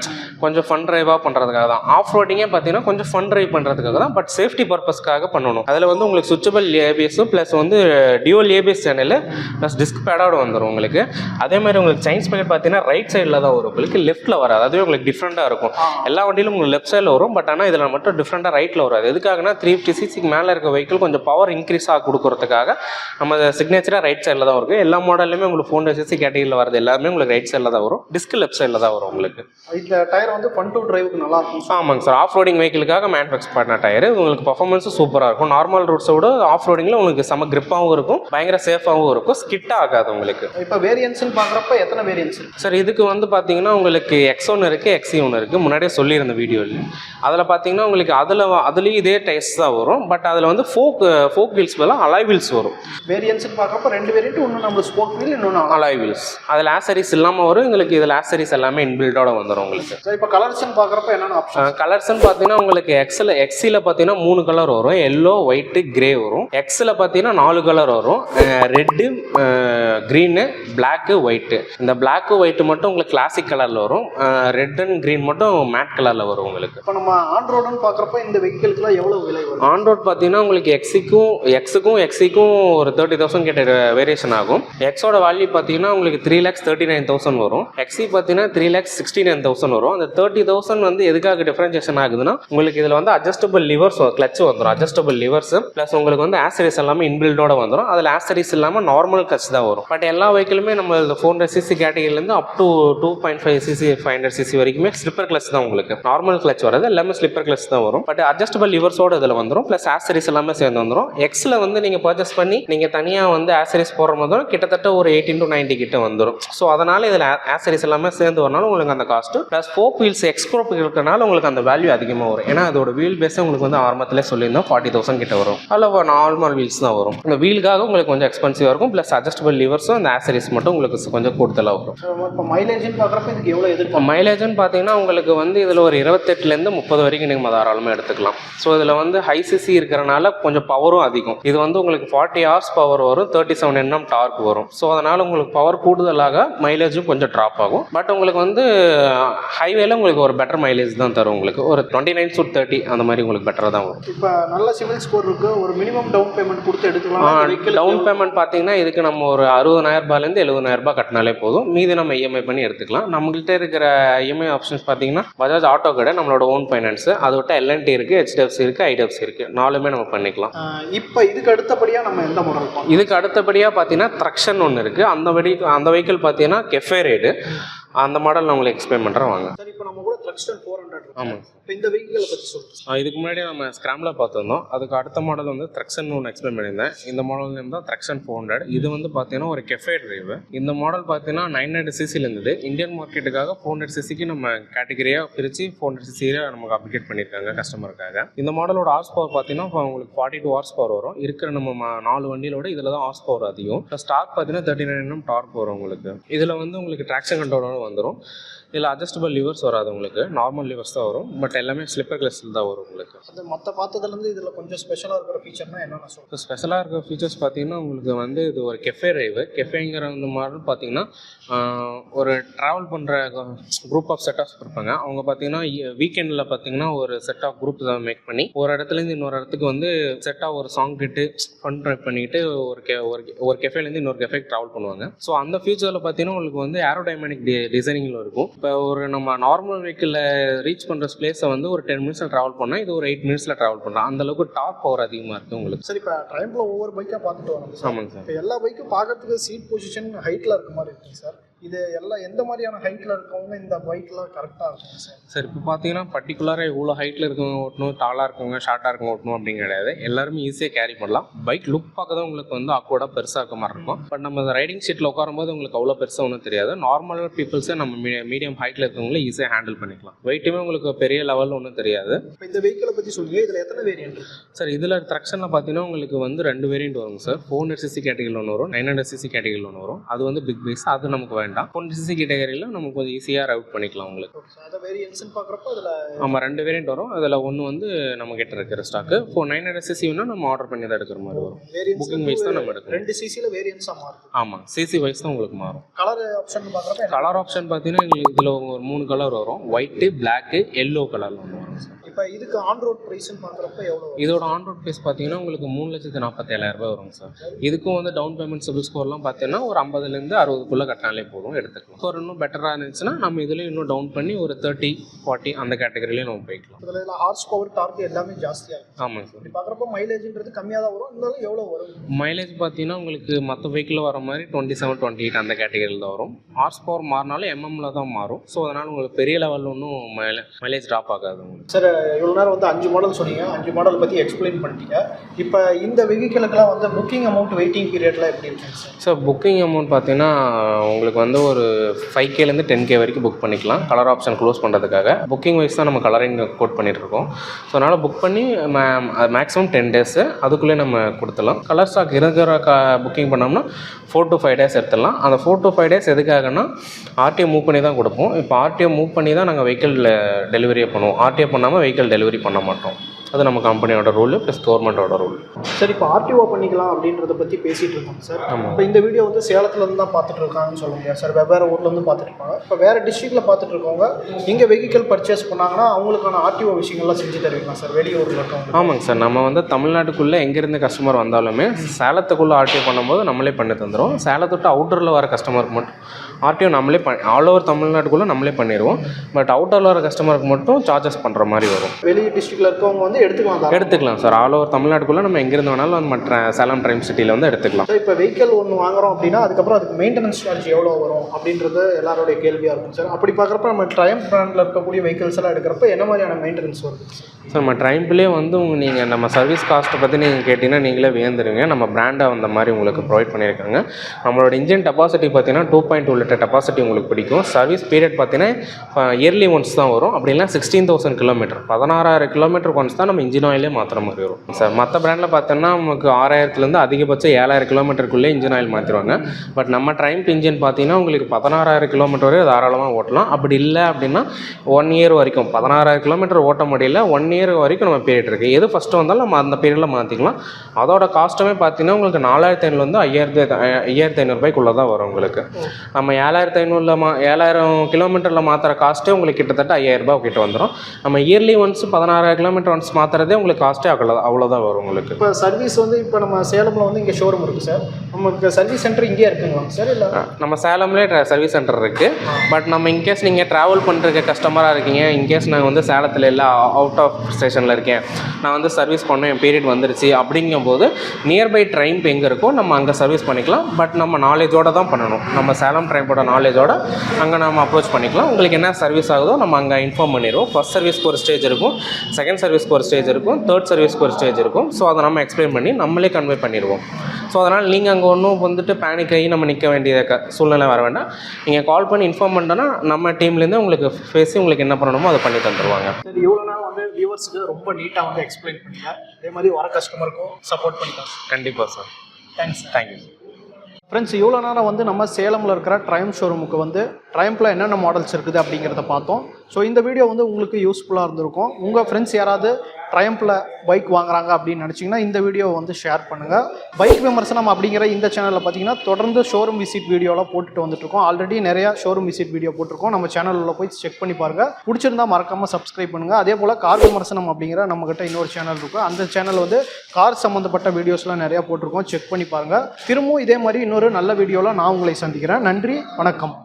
கொஞ்சம் ஃபன் ட்ரைவாக பண்ணுறதுக்காக தான். ஆஃப் ரோடிங்கே பார்த்தீங்கன்னா கொஞ்சம் ஃபன் ட்ரைவ் பண்ணுறதுக்காக தான் பட் சேஃப்டி பர்பஸ்க்காக பண்ணணும். அதில் வந்து உங்களுக்கு சுவிச்சபிள் ஏபிஎஸும் ப்ளஸ் வந்து dual ABS channel plus disc பேடோட வந்துடும் உங்களுக்கு. அதே மாதிரி உங்களுக்கு சைன்ஸ் பேக்கெட் பார்த்தீங்கன்னா ரைட் சைடில் தான் வரும். உங்களுக்கு லெஃப்ட்டில் வராது. அதுவே உங்களுக்கு டிஃப்ரெண்ட்டாக இருக்கும். எல்லா வண்டியிலும் உங்களுக்கு லெஃப்ட் சைடில் வரும். பட் ஆனால் இதில் மட்டும் டிஃப்ரெண்ட்டாக ரைட்டில் வராது. எதுக்காகனா த்ரீ ஃபிஃப்டி சிசிக்கு மேலே இருக்க வெஹிக்கிள் கொஞ்சம் பவர் இன்க்ரீஸ் ஆக கொடுக்கறதுக்காக நம்ம சிக்னேச்சராக ரைட் சைடில் தான் இருக்கும் எல்லா மாடல்லையுமே உங்களுக்கு ஃபோன் சிசி கேட்டகரியில் வரது எல்லாமே உங்களுக்கு ரைட் சைடில் தான் வரும். டிஸ்க் லெஃப்ட் சைடில் தான் வரும் உங்களுக்கு. இந்த டயர் வந்து ஃபன் டு டிரைவுக்கு நல்லா இருக்கும். ஆமாங்க சார் ஆஃப் ரோடிங் வெஹிக்கிளுக்காக மேனுஃபேக்சர் பண்ண டயர் உங்களுக்கு பர்ஃபார்மன்ஸும் சூப்பராக இருக்கும். நார்மல் ரூட்ஸை விட ஆஃப் ரோடிங்கில் உங்களுக்கு செம கிரிப்பாகவும் இருக்கும். பயங்கர சேஃபாகவும் இருக்கும். ஸ்கிட் ஆகாது உங்களுக்கு. இப்போ வேரியன்ஸ்னு பார்க்குறப்ப எத்தனை வேரியன்ஸ் சார் இதுக்கு வந்து பார்த்தீங்கன்னா உங்களுக்கு எக்ஸ் ஒன்று இருக்குது எக்ஸி ஒன்று இருக்குது முன்னாடியே சொல்லியிருந்த வீடியோவில் அதில் பார்த்தீங்கன்னா உங்களுக்கு அதில் அதுலேயும் இதே டேஸ்ட் தான் வரும். பட் அதில் வந்து ஃபோக் ஃபோக் வீல்ஸ் பதிலாக அலாய் வீல்ஸ் வரும். வேரியன்ஸ்னு பார்க்குறப்ப ரெண்டு வேரியன்ட் ஒன்று நம்ம ஸ்போர்ட் வீல் இன்னொன்று அலாய் வீல்ஸ் அதில் ஆசரிஸ் இல்லாமல் வரும். உங்களுக்கு இதில் ஆசரிஸ் எல்லாமே இன்பில்டோட வந்துடும் உங்களுக்கு. இப்போ கலர்ஸ்னு பார்க்குறப்ப என்னென்ன கலர்ஸ்னு பார்த்தீங்கன்னா உங்களுக்கு எக்ஸில் எக்ஸில் பார்த்தீங்கன்னா மூணு கலர் வரும். எல்லோ ஒயிட்டு கிரே வரும். எக்ஸில் பார்த்தீங்கன்னா நாலு கலர் வரும். ரெட்டு க்ரீனு பிளாக்கு ஒயிட்டு இந்த பிளாக்கு ஒயிட்டு மட்டும் உங்களுக்கு கிளாசிக் கலரில் வரும். ரெட் அண்ட் க்ரீன் மட்டும் மேட் கலரில் வரும் உங்களுக்கு. இப்போ நம்ம ஆன் ரோடுன்னு பார்க்குறப்ப இந்த வெஹிக்கிளுக்குலாம் எவ்வளோ விலை வரும்? ஆன் ரோட் பார்த்தீங்கன்னா உங்களுக்கு எக்ஸிக்கும் எக்ஸுக்கும் எக்ஸிக்கும் ஒரு தேர்ட்டி தௌசண்ட் கிட்ட வேரியேஷன் ஆகும். எக்ஸோட வேல்யூ பார்த்தீங்கன்னா உங்களுக்கு three lakhs thirty nine thousand வரும். எக்ஸி பார்த்தீங்கன்னா three lakhs sixty nine thousand வரும். அந்த தேர்ட்டி தௌசண்ட் வந்து எதுக்காக டிஃபரன்ஷியேஷன் ஆகுதுன்னா உங்களுக்கு இதில் வந்து அட்ஜஸ்டபிள் லிவர்ஸ் கிளச் வந்துடும் அட்ஜஸ்டபிள் லிவர்ஸ் ப்ளஸ் உங்களுக்கு வந்து ஆசரிஸ் எல்லாமே இன்பில்டோட வந்துடும் அதில் ஆசரிஸ் இல்லாமல் நார்மல் கிளச் தான் வரும். பட் எல்லா வெஹிக்கிளுமே நம்ம four hundred CC கேட்டகரியிலேருந்து up to two point five cc five hundred cc வரைக்குமே ஸ்லிப்பர் கிளச் தான் உங்களுக்கு. நார்மல் கிளச் வராது எல்லாமே ஸ்லிப்பர் கிளச் தான் வரும். பட் அட்ஜஸ்டபிள் லிவர்ஸோட இதில் வந்துடும் ப்ளஸ் ஆசரிஸ் எல்லாமே சேர்ந்து வந்துடும் எக்ஸில் வந்து நீங்கள் பர்ச்சேஸ் பண்ணி நீங்கள் தனியாக வந்து ஆசரிஸ் போடுற மாதிரி கிட்டத்தட்ட ஒரு எயிட்டின் டு நைன்டி கிட்ட வந்துடும் ஸோ அதனால் இதில் ஆசரிஸ் எல்லாமே சேர்ந்து வரனால உங்களுக்கு அந்த காஸ்ட்டு ப்ளஸ் ஃபோர் வீல்ஸ் எக்ஸ்ப்ரோப் இருக்கிறனால உங்களுக்கு அந்த வேல்யூ அதிகமாக வரும். ஏன்னா அதோட வீல் பேஸே உங்களுக்கு வந்து ஆரம்பத்திலே சொல்லியிருந்தோம். ஃபார்ட்டி தௌசண்ட் கிட்ட வரும். அதில் நார்மல் வீல்ஸ் தான் வரும். இந்த வீலுக்காக உங்களுக்கு கொஞ்சம் எக்ஸ்பென்சிவாக இருக்கும். ப்ளஸ் அட்ஜஸ்டபிள் லிவர்ஸும் அந்த ஆசரிஸ் மட்டும் உங்களுக்கு கொஞ்சம் கூடுதலாக வரும். இப்போ மைலேஜ்னு பார்க்குறப்ப இதுக்கு எவ்வளோ மைலேஜ்னு பார்த்தீங்கன்னா உங்களுக்கு வந்து இதில் ஒரு இருபத்தெட்டுலேருந்து முப்பது வரைக்கும் நீங்கள் தாராளமாக எடுத்துக்கலாம். ஸோ இதில் வந்து ஹை சிசி இருக்கிறனால கொஞ்சம் பவரும் அதிகம். இது வந்து உங்களுக்கு ஃபார்ட்டி ஹவர்ஸ் பவர் வரும். தேர்ட்டி செவன் என்எம் டார்க் வரும். ஸோ அதனால் உங்களுக்கு பவர் கூடுதலாக மைலேஜும் கொஞ்சம் ட்ராப் ஆகும். பட் உங்களுக்கு வந்து ஹைவேல உங்களுக்கு ஒரு பெட்டர் மைலேஜ் தான் தரும் உங்களுக்கு. ஒரு டுவெண்ட்டி நைன் டு தேர்ட்டி அந்த மாதிரி உங்களுக்கு பெட்டராக தான் வரும். இப்போ நல்ல சிவில் ஸ்கோர் இருக்கு. ஒரு மினிமம் டவுன் பேமெண்ட் கொடுத்து எடுத்துக்கலாம். டவுன் பேமெண்ட் பார்த்தீங்கன்னா இதுக்கு நம்ம ஒரு அறுபதாயிரம் ரூபாயிலேருந்து எழுபதாயிரம் ரூபாய் கட்டினாலே போதும். மீதி நம்ம இஎம்ஐ பண்ணி எடுத்துக்கலாம். நம்மகிட்ட இருக்கிற இஎம்ஐ ஆப்ஷன்ஸ் பார்த்தீங்கன்னா பஜாஜ் ஆட்டோ கடை நம்மளோட ஓன் ஃபைனான்ஸ் அதை விட்டு எல்என்டி இருக்குது ஹெச்டிஎஃப்சி இருக்குது ஐடிஎஃப்சி இருக்குது நாலுமே நம்ம பண்ணிக்கலாம். இப்போ இதுக்கு அடுத்தபடியாக நம்ம எந்த மாடல் இதுக்கு அடுத்தபடியாக பார்த்தீங்கன்னா த்ரக்ஷன் ஒன்று இருக்குது அந்த வெடி அந்த வெஹிக்கிள் பார்த்தீங்கன்னா கெஃபே ரேடு அந்த மாடல் நான் உங்களுக்கு எக்ஸ்பிளைன் பண்ணுறேன் வாங்க. சார் இப்போ நம்ம கூட த்ரக்ஸ்டன் ஃபோர் ஹண்ட்ரட் ஆமாம் இப்போ இந்த வெஹிக்கிளை பற்றி சொல்லுங்கள் இதுக்கு முன்னாடி நம்ம ஸ்கிராமில் பார்த்துருந்தோம். அதுக்கு அடுத்த மாடல் வந்து த்ரக்ஷன் ஒன்று எக்ஸ்பிளைன் பண்ணியிருந்தேன். இந்த மாடல் நேம் தான் த்ரக்ஷன் ஃபோர் ஹண்ட்ரட் இது வந்து பார்த்தீங்கன்னா ஒரு கெஃபே டிரைவ் இந்த மாடல் பார்த்தீங்கன்னா நைன் ஹண்ட்ரட் சிசியில் இருந்தது. இந்தியன் மார்க்கெட்டுக்காக ஃபோர் ஹண்ட்ரட் சிசிக்கு நம்ம கேட்டகரியாக பிரித்து ஃபோர் ஹண்ட்ரட் சிசியாக நமக்கு அப்டேட் பண்ணியிருக்காங்க கஸ்டமருக்காக இந்த மாடலோட ஹார்ஸ் பவர் பார்த்தீங்கன்னா உங்களுக்கு ஃபார்ட்டி டூ ஹார்ஸ் பவர் வரும். இருக்கிற நம்ம நாலு வண்டியிலோட இதில் தான் ஹார்ஸ் பவர் அதிகம் ப்ளஸ் டார்க் பார்த்தீங்கன்னா தேர்ட்டி நைன் டார்க் வரும் உங்களுக்கு. இதில் வந்து உங்களுக்கு ட்ராக்ஷன் கண்ட்ரோலோட வந்துடும் இதில் அட்ஜஸ்டபிள் லிவர்ஸ் வராது உங்களுக்கு. நார்மல் லிவர்ஸ் தான் வரும். பட் எல்லாமே ஸ்லிப்பர் கிளாஸில் தான் வரும் உங்களுக்கு. அது மற்ற பார்த்ததுலேருந்து இதில் கொஞ்சம் ஸ்பெஷலாக இருக்கிற ஃபீச்சர்னா என்னென்ன சொல்லுங்கள் ஸ்பெஷலாக இருக்க ஃபீச்சர்ஸ் பார்த்தீங்கன்னா உங்களுக்கு வந்து இது ஒரு கெஃபே டிரைவு கெஃபேங்கிற அந்த மாடல் பார்த்தீங்கன்னா ஒரு ட்ராவல் பண்ணுற குரூப் ஆஃப் செட் ஆஃப் இருப்பாங்க. அவங்க பார்த்தீங்கன்னா வீக்கெண்டில் பார்த்தீங்கன்னா ஒரு செட் ஆஃப் குரூப் மேக் பண்ணி ஒரு இடத்துலேருந்து இன்னொரு இடத்துக்கு வந்து செட்டாக ஒரு சாங் கேட்டு ஃபன் ட்ரை பண்ணிட்டு ஒரு கெ ஒரு ஒரு கெஃபேலேருந்து இன்னொரு கெஃபேக்கு ட்ராவல் பண்ணுவாங்க. ஸோ அந்த ஃபியூச்சரில் பார்த்தீங்கன்னா உங்களுக்கு வந்து ஏரோடைமனிக் டி டிசைனிங்கில் இருக்கும். இப்போ ஒரு நம்ம நார்மல் வெஹிக்கிளில் ரீச் பண்ணுற பிளேஸை வந்து ஒரு டென் மினிட்ஸில் ட்ராவல் பண்ணால் இது ஒரு எயிட் மினிட்ஸில் ட்ராவல் பண்ணுறோம் அந்த அளவுக்கு டாப் பவர் அதிகமாக இருக்குது உங்களுக்கு. சரி இப்போ ட்ரைம்பில் ஒவ்வொரு பைக்காக பார்த்துட்டு வரோம் ஆமாங்க சார் எல்லா பைக்கும் பார்க்கறதுக்கு சீட் பொசிஷன் ஹைட்டில் இருக்க மாதிரி இருக்குங்க சார் இது எல்லாம் எந்த மாதிரியான ஹைட்டில் இருக்கவங்க இந்த பைக்லாம் கரெக்டாக இருக்குங்க சார் சார் இப்போ பார்த்தீங்கன்னா பர்டிகுலராக இவ்வளோ ஹைட்டில் இருக்கவங்க ஓட்டணும் டாலாக இருக்கவங்க ஷார்ட்டாக இருக்கவங்க ஓட்டணும் அப்படின்னு கிடையாது. எல்லாருமே ஈஸியாக கேரி பண்ணலாம். பைக் லுக் பார்க்க தான் உங்களுக்கு வந்து அக்கோடாக பெருசாக இருக்க மாதிரி இருக்கும். பட் நம்ம ரைடிங் சீட்டில் உட்காரும்போது உங்களுக்கு அவ்வளோ பெருசாக ஒன்றும் தெரியாது. நார்மல் பீப்புள்ஸே நம்ம மீடியம் ஹைட்டில் இருக்கவங்களே ஈஸியாக ஹேண்டில் பண்ணிக்கலாம். வெயிட்டுமே உங்களுக்கு பெரிய லெவலில் ஒன்றும் தெரியாது. இப்போ இந்த வெஹிக்கிளை பற்றி சொல்லுங்கள் இதில் எத்தனை வேரியன்ட் சார் இதில் ட்ரக்ஷனில் பார்த்தீங்கன்னா உங்களுக்கு வந்து ரெண்டு வேரியன்ட் வரும் சார் ஃபோர் ஹண்ட்ரட் சிசி கேட்டகரியில் ஒன்று வரும் நைன் ஹண்ட்ரட் சிசி கேட்டகரியில் ஒன்று வரும். அது வந்து பிக் பைஸ் அது நமக்கு வேண்டாம். ஃபோர் சிசி கேட்டகரியில் நமக்கு கொஞ்சம் ஈஸியாக ரவுட் பண்ணிக்கலாம் உங்களுக்கு. ஆமாம் ரெண்டு வேரியன்ட் வரும். அதில் ஒன்று வந்து நம்ம கிட்ட இருக்கிற ஸ்டாக்கு இப்போ நைன் ஹண்ட்ரட் சிசி நம்ம ஆர்டர் பண்ணி தான் எடுக்கிற மாதிரி வரும். புக்கிங் வைஸ் தான் நம்ம எடுக்கணும். ரெண்டு சிசியில் வேரியன்ஸாக மாறுது. ஆமாம் சிசி வைஸ் தான் உங்களுக்கு மாறும். கலர் ஆப்ஷன் பார்க்குறப்ப கலர் ஆப்ஷன் பார்த்தீங்கன்னா எங்களுக்கு இதில் ஒரு மூணு கலர் வரும். ஒயிட்டு பிளாக்கு எல்லோ கலரில் ஒன்று வரும் சார் இப்போ இதுக்கு ஆன் ரோட் ப்ரைஸ்னு பார்க்குறப்ப எவ்வளோ? இதோட ஆன் ரோட் ப்ரைஸ் பார்த்தீங்கன்னா உங்களுக்கு மூணு லட்சத்து நாற்பத்தேழாயிரம் ரூபாய் வரும் சார். இதுக்கும் வந்து டவுன் பேமெண்ட் சிபில் ஸ்கோர்லாம் பார்த்தீங்கன்னா ஒரு ஐம்பதுலேருந்து அறுபதுக்குள்ளே கட்டினாலே போதும் எடுத்துக்கலாம். ஸ்கோர் இன்னும் பெட்டராக இருந்துச்சுன்னா நம்ம இதுலேயும் இன்னும் டவுன் பண்ணி ஒரு தேர்ட்டி ஃபார்ட்டி அந்த கேட்டகரிலையும் நம்ம போய்க்கலாம். இதில் இதில் ஹார்ஸ் பவர் டார்க் எல்லாமே ஜாஸ்தியாக ஆமாங்க சார். பார்க்குறப்ப மைலேஜ்ன்றது கம்மியாக தான் வரும். இருந்தாலும் எவ்வளோ வரும்? மைலேஜ் பார்த்தீங்கன்னா உங்களுக்கு மற்ற வெஹிக்கிள் வர மாதிரி டுவெண்ட்டி செவன் டுவெண்ட்டி எயிட் அந்த கேட்டகரியில் தான் வரும். ஹார்ஸ் பவர் மாறினாலும் எம்எம்ல தான் மாறும். ஸோ அதனால் உங்களுக்கு பெரிய லெவலில் ஒன்றும் மைலே மைலேஜ் ட்ராப் ஆகாது உங்களுக்கு. சார் இவ்வளோ நேரம் வந்து அஞ்சு மாடல் சொன்னீங்க. அஞ்சு மாடல் பற்றி எக்ஸ்பிளைன் பண்ணிட்டீங்க. இப்போ இந்த வெஹிக்கிளுக்கெல்லாம் வந்து புக்கிங் அமௌண்ட் வெயிட்டிங் பீரியட்லாம் எப்படி இருக்குங்க சார் ஸோ புக்கிங் அமௌண்ட் பார்த்தீங்கன்னா உங்களுக்கு வந்து ஒரு ஃபைவ் கேலேருந்து டென் கே வரைக்கும் புக் பண்ணிக்கலாம். கலர் ஆப்ஷன் க்ளோஸ் பண்ணுறதுக்காக புக்கிங் வைஸ் தான் நம்ம கலரிங் கோட் பண்ணிட்டு இருக்கோம் ஸோ அதனால் புக் பண்ணி மேக்ஸிமம் டென் டேஸு அதுக்குள்ளே நம்ம கொடுத்துடலாம். கலர் ஸ்டாக் இருக்கிற க புக்கிங் பண்ணோம்னா ஃபோர் டு ஃபைவ் டேஸ் எடுத்துடலாம். அந்த ஃபோர் டு ஃபைவ் டேஸ் எதுக்காகனா ஆர்டிஓ மூவ் பண்ணி தான் கொடுப்போம். இப்போ ஆர்டிஓ மூவ் பண்ணி தான் நாங்கள் வெஹிக்கிள் டெலிவரியே பண்ணுவோம். ஆர்டிஓ பண்ணாமல் வெஹிக்கிள் டெலிவரி பண்ண மாட்டோம். அது நம்ம கம்பெனியோட ரூல் ப்ளஸ் கவர்மெண்ட்டோட ரூல் சார் இப்போ ஆர்டிஓ பண்ணிக்கலாம் அப்படின்றத பற்றி பேசிகிட்டு இருக்கோம் சார். இப்போ இந்த வீடியோ வந்து சேலத்துலேருந்து தான் பார்த்துட்டு இருக்காங்கன்னு சொல்ல முடியாது சார் வெவ்வேறு ஊர்லேருந்து பார்த்துட்டு இருப்பாங்க. இப்போ வேறு டிஸ்ட்ரிக்டில் பார்த்துட்டு இருக்கவங்க இங்கே வெஹிக்கிள் பர்ச்சேஸ் பண்ணாங்கன்னா அவங்களுக்கான ஆர்டிஓ விஷயங்கள்லாம் செஞ்சு தருவீங்களா சார்? வெளியூரில் இருக்கவங்க ஆமாங்க சார். நம்ம வந்து தமிழ்நாட்டுக்குள்ளே எங்கேருந்து கஸ்டமர் வந்தாலுமே சேலத்துக்குள்ளே ஆர்டிஓ பண்ணும்போது நம்மளே பண்ணி தந்துடுவோம் சேலத்தை விட்டு அவுட்டரில் வர கஸ்டமருக்கு மட்டும் ஆர்டிஓ நம்மளே பண் ஆல் ஓவர் தமிழ்நாட்டுக்குள்ளே நம்மளே பண்ணிடுவோம் பட் அவுட்டரில் வர கஸ்டமருக்கு மட்டும் சார்ஜஸ் பண்ணுற மாதிரி வரும். வெளி டிஸ்ட்ரிக்டில் இருக்கவங்க வந்து எடுத்துக்கலாம் தான் எடுத்துக்கலாம் சார். ஆல் ஓவர் தமிழ்நாட்டுக்குள்ளே நம்ம எங்கேருந்து வேணாலும் வந்து மற்ற சேலம் ட்ரைம் சிட்டியில் வந்து எடுத்துக்கலாம். சார் இப்போ வெஹிக்கிள் ஒன்று வாங்குறோம் அப்படின்னா அதுக்கப்புறம் அதுக்கு மெயின்டெனன்ஸ் சார்ஜ் எவ்வளோ வரும் அப்படின்றது எல்லாருடைய கேள்வியாக இருக்கும் சார். அப்படி பார்க்குறப்ப நம்ம ட்ரையம் பிராண்டில் இருக்கக்கூடிய வெஹிக்கிள்ஸ் எல்லாம் எடுக்கிறப்ப என்ன மாதிரியான மெயின்டெனன்ஸ் வருது சார்? சார் நம்ம ட்ரைம்ப்லேயே வந்து நீங்கள் நம்ம சர்வீஸ் காஸ்ட்டை பற்றி நீங்கள் கேட்டிங்கன்னா நீங்களே வியந்துருங்க நம்ம பிராண்டை அந்த மாதிரி உங்களுக்கு ப்ரொவைட் பண்ணியிருக்காங்க. நம்மளோட இன்ஜின் டெபாசிட்டி பார்த்தீங்கன்னா two point two litre capacity உங்களுக்கு பிடிக்கும். சர்வீஸ் பீரியட் பார்த்தீங்கன்னா இயர்லி ஒன்ஸ் தான் வரும். அப்படி இல்லைனா சிக்ஸ்டீன் தௌசண்ட் கிலோமீட்டர் பதினாறாயிரம் கிலோமீட்டர் ஒன்ஸ் தான் நம்ம இன்ஜின் ஆயிலே மாற்றுற மாதிரி வரும். சார் மற்ற பிராண்டில் பார்த்தோன்னா நமக்கு ஆறாயிரத்துலேருந்து அதிகபட்சம் ஏழாயிரம் கிலோமீட்டருக்குள்ளே இன்ஜின் ஆயில் மாற்றிடுவாங்க பட் நம்ம ட்ரைம்ப் இன்ஜின் பார்த்தீங்கன்னா உங்களுக்கு பதினாறாயிரம் கிலோமீட்டர் வரை தாராளமாக ஓட்டலாம். அப்படி இல்லை அப்படின்னா ஒன் இயர் வரைக்கும் பதினாறாயிரம் கிலோமீட்டர் ஓட்ட முடியல ஒன் இயர் வரைக்கும் நம்ம பீரியட் இருக்குது எது ஃபஸ்ட்டு வந்தாலும் நம்ம அந்த பீரியடில் மாற்றிக்கலாம் அதோட காஸ்ட்டுமே பார்த்தீங்கன்னா உங்களுக்கு நாலாயிரத்தி ஐநூறுலேருந்து ஐயாயிரத்தி ஐயாயிரத்தி ஐநூறுபாய்க்குள்ளே தான் வரும் உங்களுக்கு. நம்ம ஏழாயிரத்தி ஐநூறில் மா ஏழாயிரம் கிலோமீட்டரில் மாற்றுற காஸ்ட்டே உங்களுக்கு கிட்டத்தட்ட ஐயாயிரம் ரூபாய் கிட்ட வந்துடும் நம்ம இயர்லி ஒன்ஸ் பதினாறாயிரம் கிலோமீட்டர் ஒன்ஸ் மாற்றுறதே உங்களுக்கு காஸ்ட்டே அவ்வளோ அவ்வளோதான் வரும் உங்களுக்கு. இப்போ சர்வீஸ் வந்து இப்போ நம்ம சேலமில் வந்து இங்கே ஷோரூம் இருக்குது சார். நமக்கு சர்வீஸ் சென்டர் இங்கேயே இருக்குங்களா சார் இல்லை? நம்ம சேலம்லேயே சர்வீஸ் சென்டர் இருக்குது பட் நம்ம இன்கேஸ் நீங்கள் ட்ராவல் பண்ணுறதுக்கு கஸ்டமராக இருக்கீங்க இன்கேஸ் நான் வந்து சேலத்தில் இல்லை அவுட் ஆஃப் ஸ்டேஷனில் இருக்கேன். நான் வந்து சர்வீஸ் பண்ண என் பீரியட் வந்துருச்சு. அப்படிங்கும்போது நியர்பை ட்ரைம் எங்கே இருக்கோ நம்ம அங்கே சர்வீஸ் பண்ணிக்கலாம். பட் நம்ம நாலேஜோடு தான் பண்ணணும். நம்ம சேலம் ட்ரைம்போட நாலேஜோட அங்கே நம்ம அப்ரோச் பண்ணிக்கலாம். உங்களுக்கு என்ன சர்வீஸ் ஆகுதோ நம்ம அங்கே இன்ஃபார்ம் பண்ணிடுவோம். ஃபஸ்ட் சர்வீஸ்க்கு ஒரு ஸ்டேஜ் இருக்கும். செகண்ட் சர்வீஸ்க்கு ஒரு ஸ்டேஜ் இருக்கும். தேர்ட் சர்வீஸ்க்கு ஒரு ஸ்டேஜ் இருக்கும். ஸோ அதை நம்ம எக்ஸ்பிளைன் பண்ணி நம்மளே கன்வே பண்ணிடுவோம். ஸோ அதனால் நீங்கள் அங்கே ஒன்றும் வந்துட்டு பேனிக் ஆகி நம்ம நிற்க வேண்டிய க சூழ்நிலை வர வேண்டாம். நீங்கள் கால் பண்ணி இன்ஃபார்ம் பண்ணிட்டோன்னா நம்ம டீம்லேருந்து உங்களுக்கு பேசி உங்களுக்கு என்ன பண்ணணுமோ அதை பண்ணி தந்துடுவாங்க சரி இவ்வளோ நேரம் வந்து வியூவர்ஸுக்கு ரொம்ப நீட்டாக வந்து எக்ஸ்பிளைன் பண்ணீங்க. அதே மாதிரி வர கஸ்டமருக்கும் சப்போர்ட் பண்ணிக்கலாம் கண்டிப்பாக சார் தேங்க்ஸ் தேங்க்யூ ஃப்ரெண்ட்ஸ் இவ்வளோ நேரம் வந்து நம்ம சேலமில் இருக்கிற ட்ரையம் ஷோரூமுக்கு வந்து ட்ரையம்பில் என்னென்ன மாடல்ஸ் இருக்குது அப்படிங்கிறத பார்த்தோம். ஸோ இந்த வீடியோ வந்து உங்களுக்கு யூஸ்ஃபுல்லாக இருந்திருக்கும். உங்கள் ஃப்ரெண்ட்ஸ் யாராவது ட்ரையம்பில் பைக் வாங்குறாங்க அப்படின்னு நினச்சிங்கன்னா இந்த வீடியோவை வந்து ஷேர் பண்ணுங்கள் பைக் விமர்சனம் அப்படிங்கிற இந்த சேனலில் பார்த்தீங்கன்னா தொடர்ந்து ஷோரூம் விசிட் வீடியோலாம் போட்டுட்டு வந்துட்டுருக்கோம். ஆல்ரெடி நிறையா ஷோரூம் விசிட் வீடியோ போட்டிருக்கோம். நம்ம சேனலில் போய் செக் பண்ணி பாருங்கள் பிடிச்சிருந்தா மறக்காமல் சப்ஸ்கிரைப் பண்ணுங்கள் அதே போல் கார் விமர்சனம் அப்படிங்கிற நம்மக்கிட்ட இன்னொரு சேனல் இருக்கும் அந்த சேனல் வந்து கார் சம்மந்தப்பட்ட வீடியோஸ்லாம் நிறையா போட்டிருக்கோம். செக் பண்ணி பாருங்கள் திரும்பவும் இதே மாதிரி இன்னொரு நல்ல வீடியோவில் நான் உங்களை சந்திக்கிறேன். நன்றி வணக்கம்.